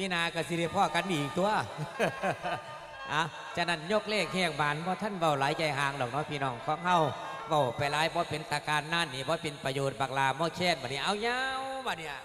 พี่นากสิริพ่อกันอีกตัวอะฉะนั้นยกเลขแหกบานเพราะท่านเบาหลายใจห่างดอกเนาะพี่น้องของเฮาเบาไปหลายเพราะเป็นตาการนั่นนี่เพราะเป็นประโยชน์บักลาหม้อเช่นบัดนี้เอายาวบัดเนี่ย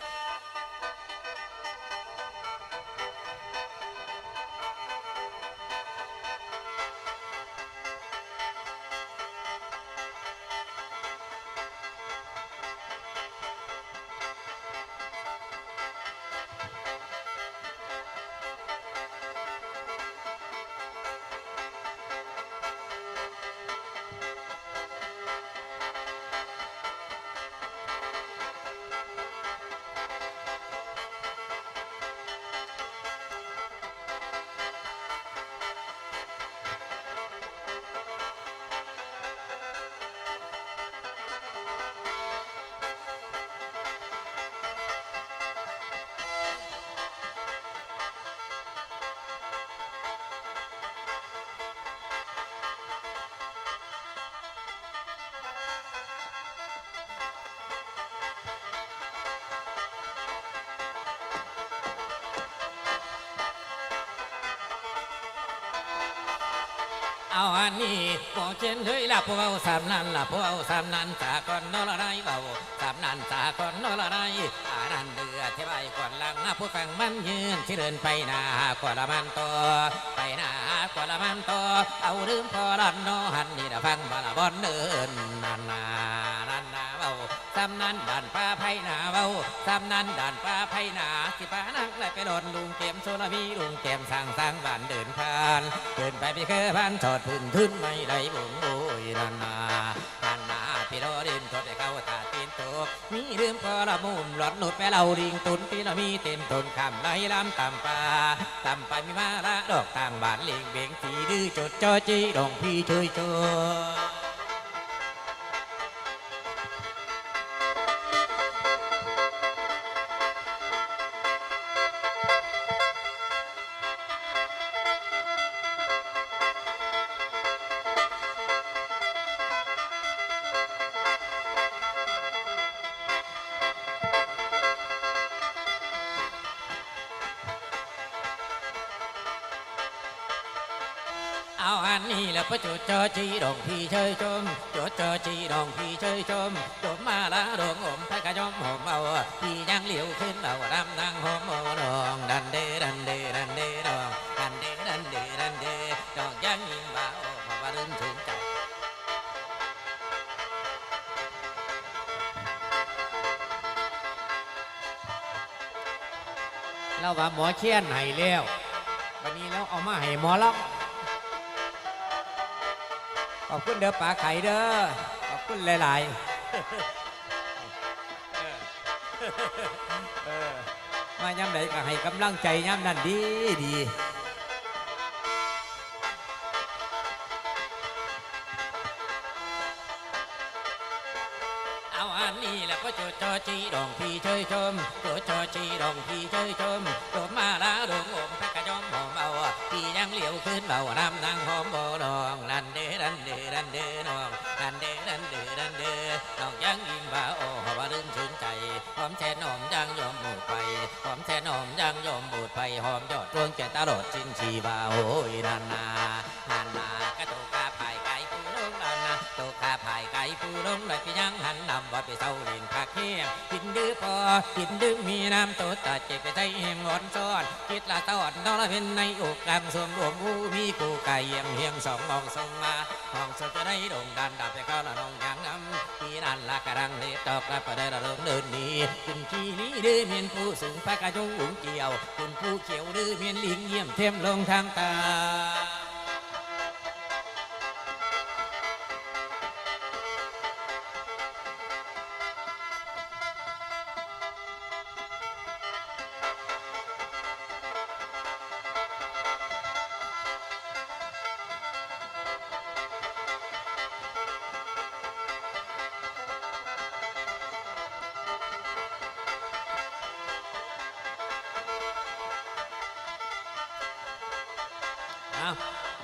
เอาอันนี้บอกเช่นเฮ้ยล่ะพวกเอาสามนันล่ะพวกเอาสามนันสากอนนอละไรเบาสามนันสากอนนอละไรอานันเดือเท่ายก่อนหลังนะผู้ฟังมันยืนที่เดินไปหน้ากว่าละมันต่อไปหน้ากว่าละมันต่อเอาลืมพอรันนอหันนี่นะฟังบาละบอนเดินนานา สามนันด่านป้าไผ่นาเบาสามนันด่านป้าไผ่นาสิป้านักแลไปโดนลุงเกมโซลามีลุงเกมสั่งสร้างบ้านเดินผ่านเดินไปพี่เคยบ้านชอดพื้นพื้นไม่ได้บุงโอยนานานานาพี่รอดินทดให้เขาตาตีนตกมีเรื่องพอละมุมหลอดหนุดไปเราดิงตุนพี่ละมีเต็มต้นคำไรลำตำปลาตำไปมีมาละดอกต่างบ้านเลียงเบ่งสีดื้อจดจอจีดองพี่ช่วยช่วย จดจอจีดองพี่เชยชมจบมาละดองอมพระกะยอมหอมเอาพี่ยังเหลียวขึ้นเอาดำนางหอมโอดองดันเดดันเดดันเดดองดันเดดันเดดันเดดอกยังยิงบ่าวพอว่าริ่มถึงใจเราว่าหมอเชียนให้แล้ววันนี้แล้วเอามาให้หมอล็อกขอบคุณเด้อป๋าไข่เด้อ ขอบคุณหลายๆ มาย้ำไหนก็ให้กำลังใจย้ำนั่นดีดีเอาอันนี้แหละก็โจโจจีดองพี่เชยชมโจโจจีดองพี่เชยชมโดมมาลาดงอมพระกะยอมหอมเอาพี่ยังเหลียวขึ้นเบาน้ำ ละตอดนอละเป็นในอกกลางสวงรวมผู้มีกูไก่เยี่ยงเฮียงสองมองทรงมาห้องสดจะได้โด่งดันดับไปเข้าละน้องยางน้ำพี่นั่นละกระดังเล็ดดอกละประเดี๋ยวเริ่มเดินหนีขึ้นขี้นี้ดื้อเมียนผู้สูงพระกระจงหุงเกี่ยวขึ้นผู้เขียวดื้อเมียนลิงเยี่ยมเทมลงทางตา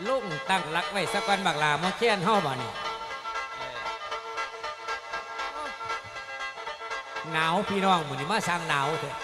ลุงตั้งหลักไว้สักวันบักลามาเคียนเฮาบ่นี่หนาวพี่น้องมื้อนี้มาสร้างหนาวเถอะ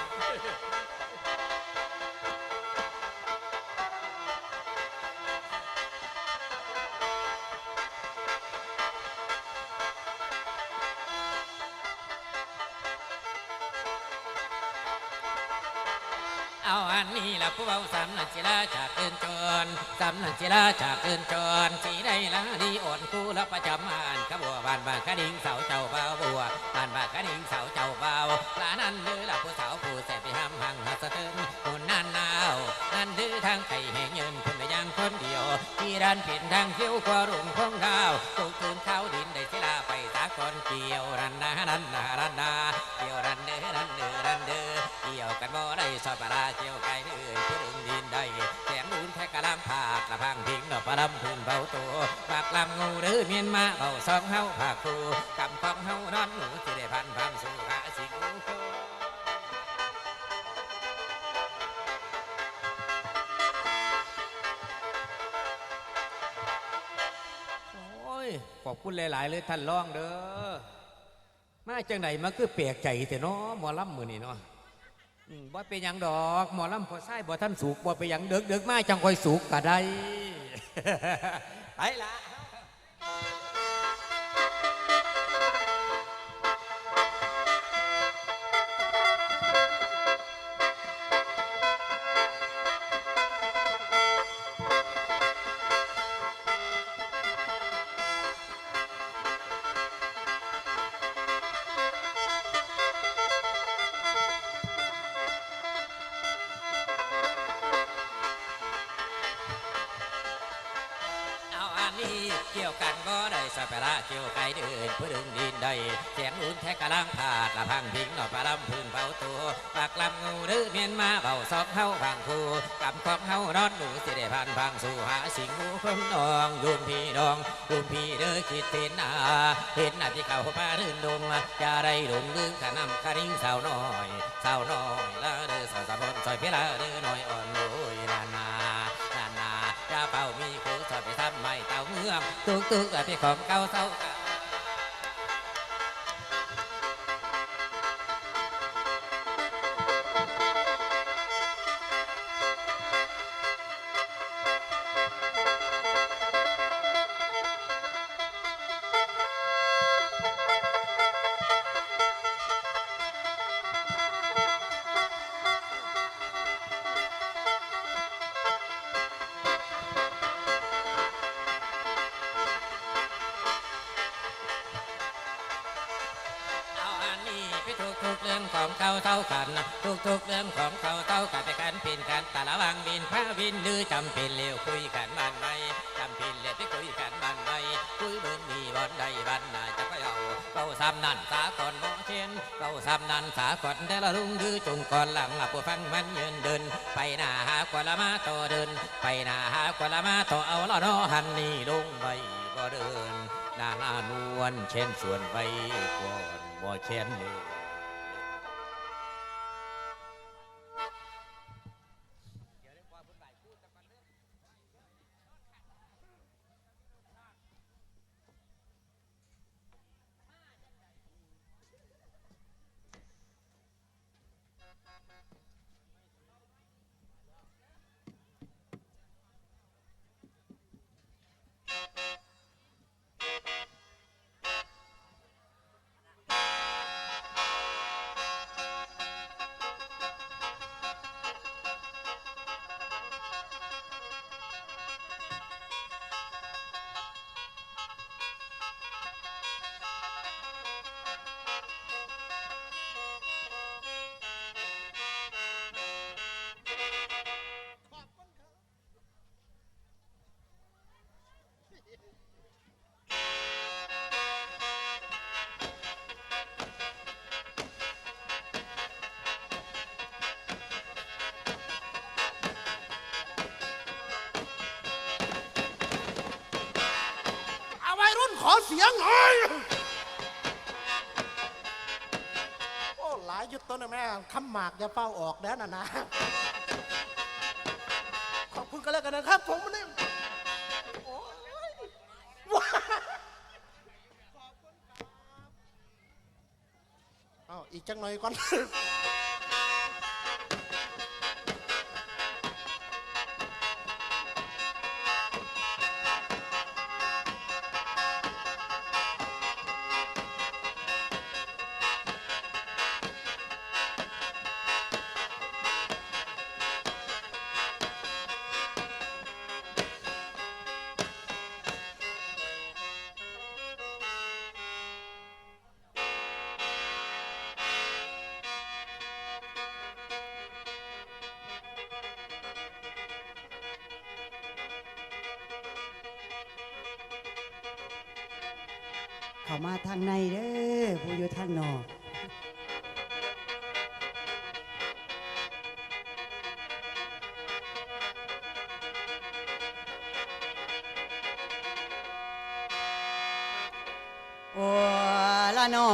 เอาอันนี้ละผู้เบาสำนักศิลาจากเดินจนสำนักศิลาจากเดินจนสีได้ละดีอ่อนคู่ละประจำอ่านขบัวบานบานกระดิ่งเสาเจ้าเบาบัวบานบานกระดิ่งเสาเจ้าเบาลานั่นหรือละผู้สาวผู้แสบไปห้ำหังหัสะเทิงคนนั่นนาันดื้อทางไข่แห่งเงินคนละอย่างคนเดียว ที่ดันเปลี่ยนทางเที่ยวกว่ารุ่งของดาวตกตื่นเข้าดินได้ศิลาไปตากอนเกี่ยวรันนารันนารันนาเกี่ยวรันเด้อรันเด้อรันเด้อเกี่ยวกันบ่ได้สอดปลาเกี่ยวไก่เด้อเพื่อดึงดินได้แสงนูนแทกกะลำผาดละพังพิงดอกปลาลำพื้นเบาตัวปากลำงูเด้อเมียนมาเบาสองเฮาผากครูกำของเฮานอนหนูที่ได้พันพันสู่หาสิงโต อ้ยขอบคุณหลาย ๆ เลยท่านรองเด้อมาจังไหนมาคือเปียกใจแต่เนาะหมอลำมือนี่เนาะอืมบ่เป็นยังดอกหมอลำพอไส้บ่ท่านสูกบ่เป็นยังเดือกเดือกมาจังคอยสูกก็ได้ไปละ ยวกันก็ได้สัปดาเกี่ยวไก่เดินเพื่อดึงดินได้เสียงอุ่นแทกกะลังผาดละพังพิงหน่อปลาลำพื้นเบาตัวปากลำงูหรือเมียนมาเบาซอกเฮาพังคูกำของเฮานอนหนูสิได้พันพังสู่หาสิงหูคนนองยุมพี่ดองยุมพี่เด้อคิดเห็นหน้าเห็นหน้าที่เขาพารื่นดงจะได้ดงดึงขนำคาริงสาวน้อยสาวน้อยละเด้อสาวสาวบนซอยเพลาเด้อน้อยอ่อน เต่าเมืองตุก กันทุกทุกๆเรื่องของเขาเท่ากันไปกันป็นกันต่ละวังบินพาบินดื้อจำเป็นเร็วคุยกันบ้านใดจำเป็นเร็วไปคุยกันบ้านใดคุยเบิ่งมีวันใดวันไหนจะไปเอาเก้าซ้ำนั่นสาก่อนบ่เช่นเก้าซ้ำนั่นสาก่อนแต่ละลุงดื้อจงก่อนหลังหลับผู้ฟังมันยืนเดิน ไปหน้าหากวละมาต่อเดิน ไปหน้าหากวละมาต่อเอาละนาะหันนี่ลงไปบ่เดินหน้านานวลเช่นส่วนไปก่อนบ่เช่นเลยำหมากอย่าเป้าออกแด้น่ะนะ ขอบคุณกันแล้วกันนะครับผมนี่โอ้ยว้าเอาอีกจังหน่อยก่อน ละนอ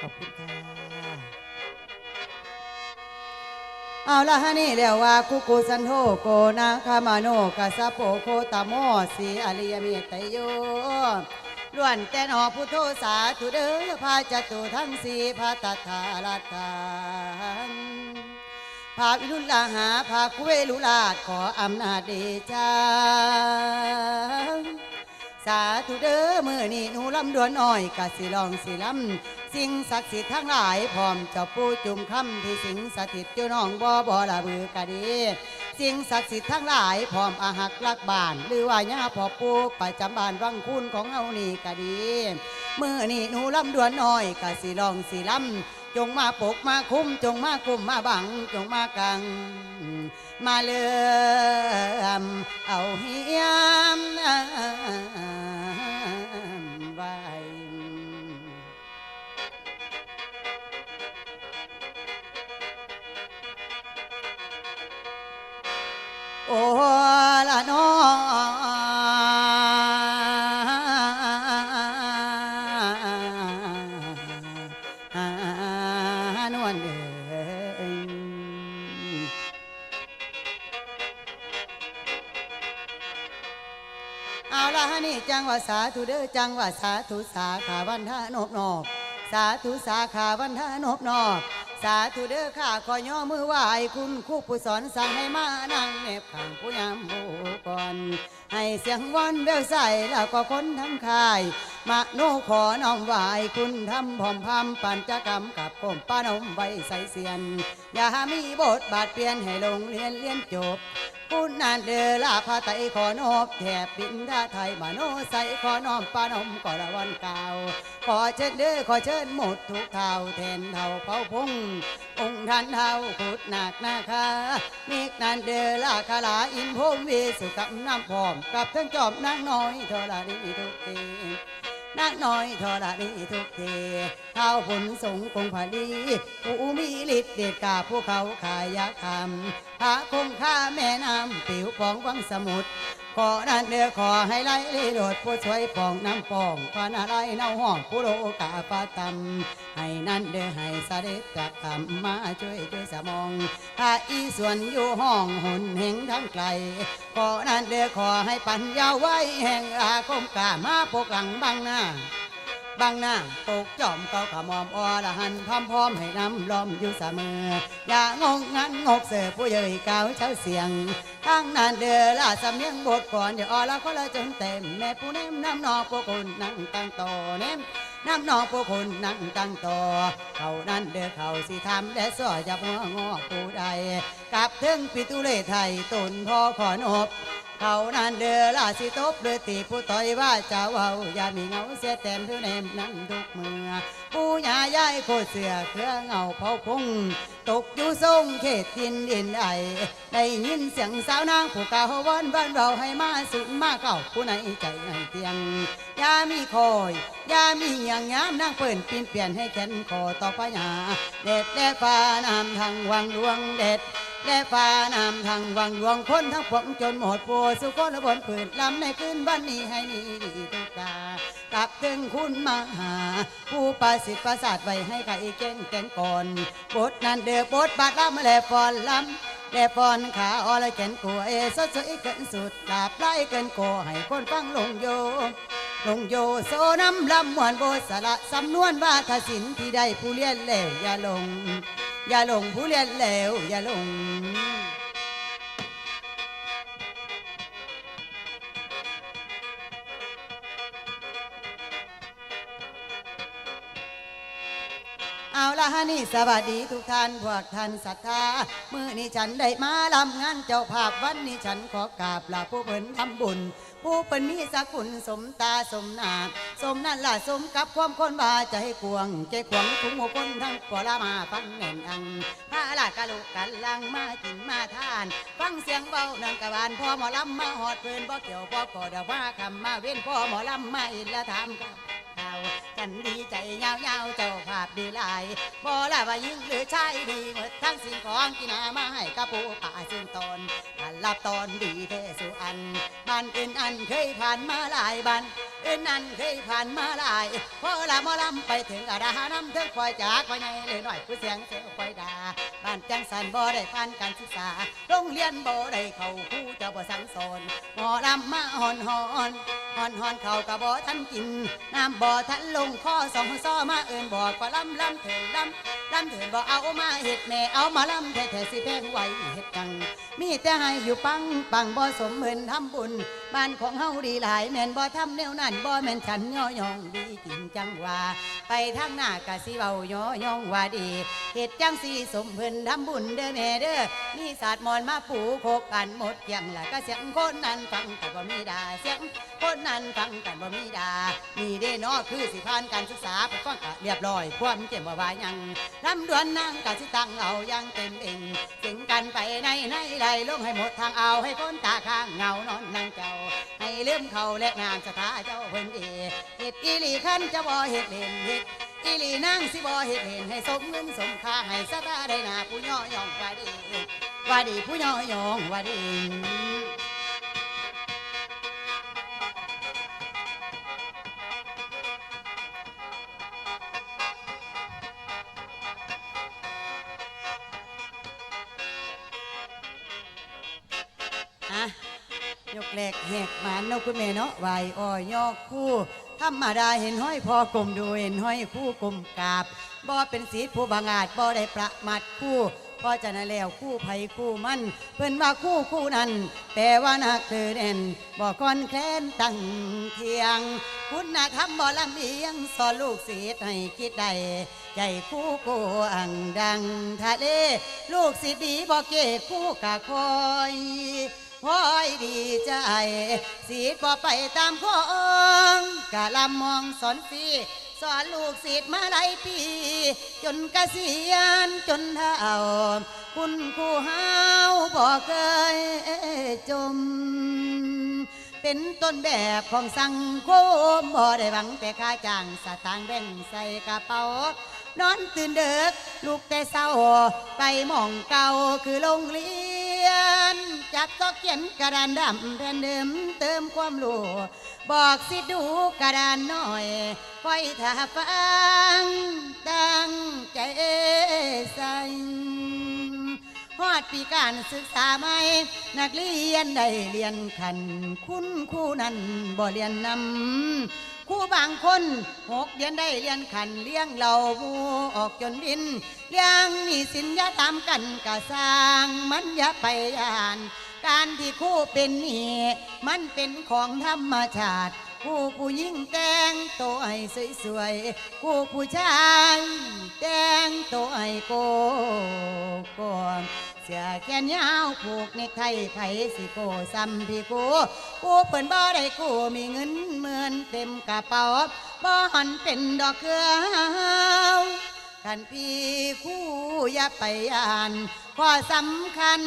ขอบคุณค่ะเอาละฮะนี่เรียกว่ากุกุสันโธโกนาคามาโนกัสสะโปโคตโมสีอริยเมตโย ล้วนแต่นอพุทโธสาธุเด้อพาจตุทั้งสีพาตัทธาลัตังพาวิรุลาหาพาคุเวลุลาขออำนาจเดชาาธุเด้อมือนี่หนูลำดวนอ้อยกะสิลองสิลำสิ่งศักดิ์สิทธิ์ทั้งหลายพร้อมเจ้าปู่จุ่มคำที่สิงสถิตอยู่น้องบ่บ่ละบือกะดีสิ่งศักดิ์สิทธิ์ทั้งหลายพร้อมอาหักลักบ้าน หรือว่าย่าพ่อปู่ประจำบ้านวังคุณของเฮานี่กะดีมือนี่หนูลำดวนอ้อยกะสิลองสิลำ จงมาปกมาคุ้มจงมาคุ้มมาบัง จงมากัง มาเลื่อมเอาเฮียมไว้โอ้ละ ว่าสาธุเด้อจังว่าสาธุสาขาวันทานบนอบสาธุสาขาวันทานบนอบสาธุเด้อข้าขอย่อมือไหว้คุณครูผู้สอนสั่งให้มานั่งเนบข้างผู้ยามบูก่อน ให้เสียงวอนแววใสแล้วก็คนทั้งคาย มาโนขอน้อมไหวคุณทำพอมพามปัญจกรรมกับกรมป้านมไว้ใส่เสียน อย่ามีบทบาทเปลี่ยนให้ลงเรียนเรียนจบปุณนานเดอลาพาไตขอนอบแถบบินท่าไทยมาโนใส่ขอน้อมป้านมก่อละวันเก่าขอเชิญเด้อขอเชิญหมดทุกเท่าแทนเท่าเผาพุ่งองค์ท่านเท่าขุดหนักนาคาเมกนานเดอลาคาลาอินพมวีสุกับน้ำพร้อมกับทั้งจอมนางน้อยเทอลาดีทุกที นักน้อยทอระดีทุกทีเท้าผลสงคงผาลีผู้มีฤทธิ์เดชกาผู้เขาขายาคำพระคงข้าแม่น้ำปิวปองวังสมุทร นันเดือขอให้ไล่เลโดดผู้ช่วยปองน้ำปองขอนาไรเนาห้องผู้โลกาปาตำให้นั่นเดือให้สเสด็จจากคำมาช่วยช่วยสมองถ้าอีส่วนอยู่ห้องหุ่นเหงทั้งไกลขอนันเดือขอให้ปัญญาไว้แห่งอาคมกามาปกหลังบังหน้า บางหน้าปกจอมเกาขมอมอรหันพร้อมพร้อมให้น้ำล้อมอยู่เสมอ อย่างงงันงกเสือผู้เย่ยก้าเช้าเสียงทั้งนั้นเดือลาสำเนียงบทก่อนอย่าออละก็ละจนเต็มแม่ผู้เนมน้ำนอกพวกคุณนั่งตั้งโตเนมน้ำนอกพวกคุณนั่งตั้งโตอเขานั้นเดือเขาสิทำและสอจะหัวงอผู้ใดกลับถึงปิตุเลไทยตุนพ่อขอนอบ เขานั้นเดือลาสิตบเดือตีผู้ต่อยว่าเจ้าเอาอย่ามีเงาเสียแต้มทุเนมนั้นทุกเมื่อผู้ยาย้ายโคเสือเครือเงาเผาพงตกอยู่ทรงเขตดินดินไอได้ยินเสียงสาวนางผู้เก่าวันวันเราให้มาสุดมาเก่าผู้ในใจให้เตียงอยามีคอยอยามีอย่างยามนางเปิ่นปีนเปลี่ยนให้แขนคอต่อพญาเด็ดแดดฟ้านำทางวังหลวงเด็ด และฟ้านำทางวังหลวงคนทั้งปวงจนหมดปัวสุขคนบนปืนลำในคืนวันนี้ให้มีดีทุกกากลับถึงคุณมาหา ผู้ประสิทธิ์ประสาทไว้ให้ใครเก่งแก่งก่อนบทนั้นเดือบทบาทลำและฟอนลำและฟอนขาอละแขนกัวเอสดสวยเกินสุดดาบไล่เกินโกให้คนฟังลงโยลงโยโซน้ำลำมวนโบสระสำนวนว่าทศินที่ได้ผู้เลี้ยนแล้วอย่าลง อย่าหลงผู้เรียนแล้วอย่าหลง เอาละฮะนี่สวัสดีทุกท่านพวกท่านศรัทธามือนี้ฉันได้มาลำงานเจ้าภาพวันนี้ฉันขอกราบลาผู้เพิ่นทำบุญ ผู้เพิ่นมีสักุลสมตาสมนาสมนั่นล่ะสมกับความคนบาใจกวงใจขวงทุกหมู่คนทั้งปลามาฟังแน่นอังพาลากะลุกกันลังมากินมาทาน ฟังเสียงเบานังกะบานพ่อหมอลำมาหอดเพิ่นบ่เกี่ยวบ่ก่อเดว่าคำมาเว้นพ่อหมอลำมาอินละถามกับาวฉันดีใจยาวๆเจ้าภาพดีหลายบ่ละว่ายิ่งหรือชายดีหมดทั้งสิ่งของที่นามาให้กับผู้ป่าซึ่งตนการรับตอนดีเทสุอันบ้านอื่นอันเคยผ่านมาหลายบ้านอื่นอันเคยผ่านมาหลายพอละมอลำไปถึงอาดาน้ำถึงคอยจากไปไงเลยหน่อยผู้เสียงเสียคอยด่าบ้านจังสันบ่ได้ผ่านการศึกษาโรงเรียนบ่ได้เข้าครูเจ้าบ่สังสอนหมอลำมาหอนหอนหอนหอนเขากระบ่ทันกินน้ำบ่ทันลงข้อสองซ้อมาเอินบอกว่าลำลำเถินลำลำเถินบ่เอามาเห็ดแม่เอามาลำแท้ๆสิแพงไหวเห็ดกังมีแต่ให้อยู่ปังปังบ่สมเหมือนทำบุญ บ้านของเฮาดีหลายแม่นบ่ทำแนวนั้นบ่แม่นฉันย่อยองดีจริงจังว่า ไปทางหน้ากะสิเว้าย่อยองว่าดีเฮ็ดจังสิสมเพิ่นทำบุญเด้อแม่เด้อมีศาสตร์มอนมาปูโคกกันหมดอย่างละก็เสียงคนนั้นฟังแต่บ่มีดาเสียงคนนั้นฟังกันบ่มีดามีเด้นอคือสิผ่านการศึกษาไปฟังกะเรียบร้อยความเจ็บบ่ว่ายังลำดวนนางกะสิตั้งเอายังเต็มเองเสียงกันไปในในไหลลงให้หมดทางเอาให้คนตาข้างเงานอนนางเจ้าให้เลืมเขาและงานสถาเจ้าเพิ่นเอเห็ดอีหลีขันจะบ่เห็ดเล่นเห็ดอีหลีนั่งสิบ่เห็ดเล่นให้สมเงินสมค่าให้สตาได้หนาผู้ย่อยองว่าดีว่าดีผู้ย่อยองว่าดี แหลกแหกหมานเนาะคุณแม่เนาะไหวอ้อยยอกคู่ธรรมดาเห็นห้อยพอกลมดูเห็นห้อยคู่กลมกาบบ่เป็นศีลผู้บางอาจบ่ได้ประมาทคู่พอจะนั่นแล้วคู่ไผคู่มัน เพิ่นว่าคู่คู่นั้นแปลว่านักเตือเด่นบ่คอนแคลนตั้งเทียง คุณธรรมบ่ลำเอียงสอนลูกศิษย์ให้คิดได้ใจคู่โกอังดังทะเล ลูกศิษย์ดีบ่เก้คู่กะคอย พอยดีใจ สีดบ่ไปตามของกะลำมองสอนฟีสอนลูกศิษย์มาหลายปี จนเกษียณจนเท่าคุณครูเฮาบ่เคยจม เป็นต้นแบบของสังคมบ่ได้หวังแต่ค่าจ้างสตางค์แบ่งใส่กระเป๋า นอนตื่นเด็กลูกแต่เศร้าไปมองเก่าคือโรงเรียนจักก็เขียนกระดานดำแผ่นเดิมเติมความรู้บอกสิดูกระดานหน่อยคอยถ้าฟังตั้งใจใส่ฮอดปีการศึกษาใหม่นักเรียนได้เรียนขัน คุณครูนั้นบ่เรียนนำ ครูบางคนหกเดือนได้เรียนขันเลี้ยงเราหมูออกจนดินเลี้ยงหนี่สินยาตามกันกะสร้างมันย่าไปยาน การที่ครู่เป็นนี่มันเป็นของธรรมชาติคู่ผู้หญิงแต่งตัวให้สวยๆคู่ผู้ชายแต่งตัวให้โกโก สียแขนยาวผูกเนไทยไผสิโกซ้ำพี่กูกูเปิ่นบ่ได้กูมีเงินหมื่นเต็มกระเป๋าบ่หันเป็นดอกเกลือ ขันพี่คู่อย่าไปอ่านข้อสำคัญ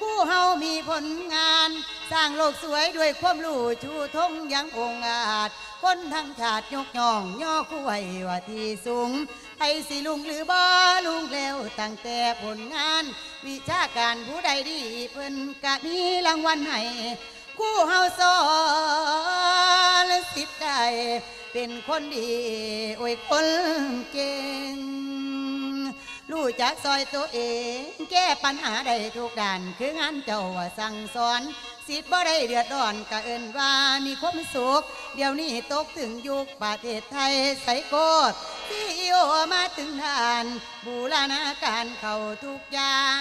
คู่เฮามีผลงาน สร้างโลกสวยด้วยความรู้ชูทงยังองอาจ คนทั้งชาติยกย่อง ย่อคู่ไว้ว่าที่สูงไทยสิลุงหรือบ่ลุงแล้วตั้งแต่ผลงาน วิชาการผู้ใดดีเพิ่นกะมีรางวัลให้ คู่เฮาสอนสิทธิ์ได้เป็นคนดีโอ้ยคนเก่ง รู้จักซอยตัวเอง แก้ปัญหาได้ทุกด้าน คืองานเจ้าสั่งสอนสิทธิ์บ่ได้เดือดร้อนกะเอินว่ามีความสุข เดี๋ยวนี้ตกถึงยุคประเทศไทยใส่โกดที่โอมาถึงทานบูรณาการเข้าทุกอย่าง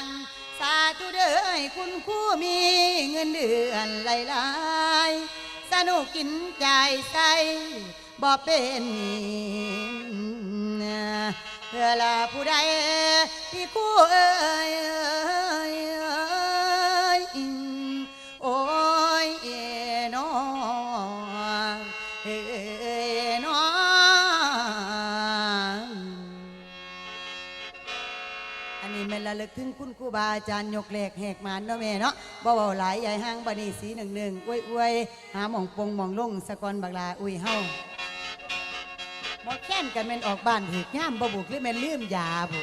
สาธุเด้อให้คุณคู่มีเงินเดือนหลายๆสนุกกินใจใสบ่เป็นหนี้ เพื่อลาผู้ใดที่คู่เอ้ยโอ้ยเอ๋น้อเอ๋น้ออันนี้แม่นระลึกถึงคุณครูบาอาจารย์ยกเลขแหกมานเนาะแม่เนาะบ่เบาหลายใหญ่ห้างบันีสีหนึ่งหนึ่งอวยอวยหาหม่องปงหม่องลงสะกอนบักลาอุ้ยเฮา หมอแค้นกันแม่นออกบ้านถือกย่ามบ่บุกหรือแม่นลืมยาบุ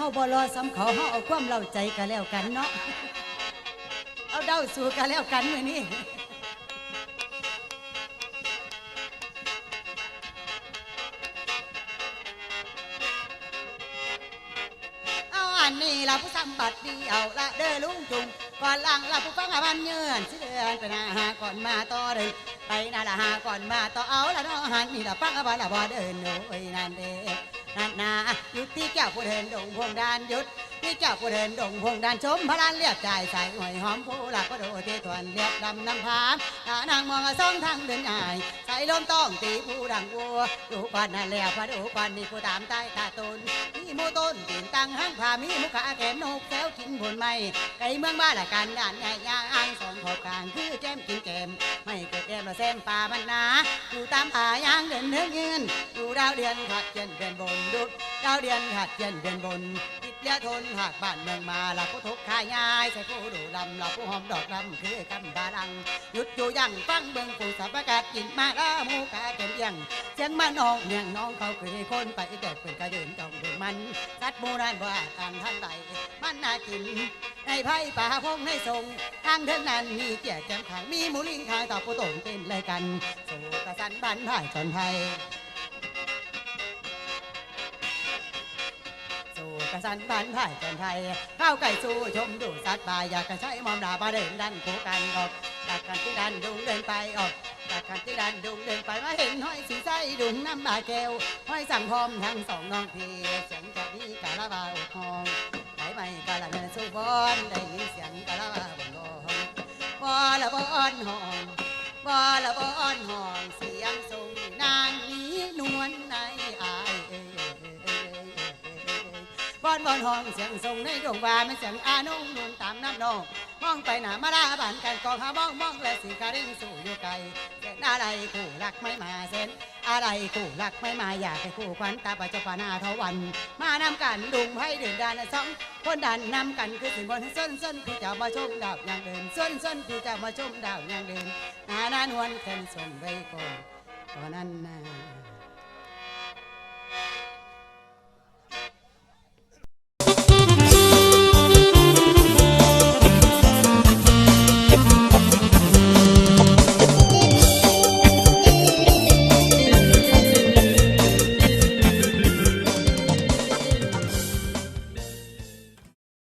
าเฮาบ่รอซ้ำเขาเฮาเอาความเล่าใจกันแล้วกันเนาะเอาเด้าสู่กันแล้วกันมื้อนี้เอาอันนี้ละผู้สัมบัติดีเอาละเด้อลุงจุงก่อนหลังละผู้ฟังอาบันเยือนสิเดือนไปนาหาก่อนมาต่อเลยไปนาละหาก่อนมาต่อเอาละเนาะหันนี่ละฟังอาบันละบ่เดินโอ้ยนั่นเด้ นั่นาหยุดที่แก้วผู้เดินดงพวงดานหยุด ที่แก้วผู้เดินดงพวงดานชมพระลานเรียบใจใส่หอยหอมผู้หลักก็โดเททวนเรียบดำน้ำพานตานางมองสองทางเดินใหญ่ใส่ลมต้องตีผู้ดังวัวดูก่อนนั่นแล้วพระดูก่อนนี่ผู้ตามใต้ตาตุนมีมูต้นตีนตั้งห้างผามีมุขาแกมนกแก้วกินผลไม้ไก่เมืองบ้านละกันด่านใหญ่ย่างอ่างสองขอบกลางคือแก้มกินแกมไม่เกิดแก้มละแซมป่ามันนาอยู่ตามผาย่างเดินเนื้อยืนดูดาวเดือนขัดเย็นเดือนบนดูดาวเดือนขัดเย็นเดือนบนติดยาทนหากบ้านเมืองมาละผู้ทุกข์ขายง่ายใส่ผู้ดูดำละผู้หอมดอกดำคือกำบาดังหยุดอยู่ยังฟังเบิ่งผู้สับประกาศกินมาละมูกาแกมเอียงเสียงมันน้องเมียงน้องเขาคือคนไปแต่เป็นกระเดินจ้องดินมันสัตว์โบราณว่าทางท่านใดมันน่ากินในไผ่ป่าพงในทรงทางเดินนั้นมีเกียรติแจ่มขังมีหมูลิงทางต่อผู้ตงเต้นเลยกันสู่กระสันบันผ่ายจนไทย กระสันบันผ่ายจนไทยข้าวไก่สู้ชมดูสัตว์ป่าอยากจะใช้มอมดาบาเดินดันคู่กันออกจากกันที่ดันดุงเดินไปออกจากกันที่ดันดุงเดินไปมาเห็นห้อยสีใสดุงน้ำบาแก้วห้อยสั่งพร้อมทั้งสองน้องพี่เสียงจากนี้กะละบาอุทองไหลไม่กะละเงินสู้บอนได้ยินเสียงกะละบาบนลองบอละบอนหองบอละบอนหองเสียงท อ้ยบอนบอนห้องเสียงทรงในดวงวามันเสียงอานุ่งนุ่งตามน้ำนองมองไปหน้ามาลาบานกันกองหามองมองและสีกาเร่งสู่อยู่ไกลเส้นอะไรคู่รักไม่มาเส้นอะไรคู่รักไม่มาอยากให้คู่ควันตาปัจจุบันนาเทวัน มานำกันดุงให้เดินดานสองคนดันนำกันคือสินบนส้นส้นพี่จะมาชมดาวอย่างเดินส้นส้นพี่จะมาชมดาวอย่างเดินนานานวลแคนสนไว้ก่อนตอนนั้นนะ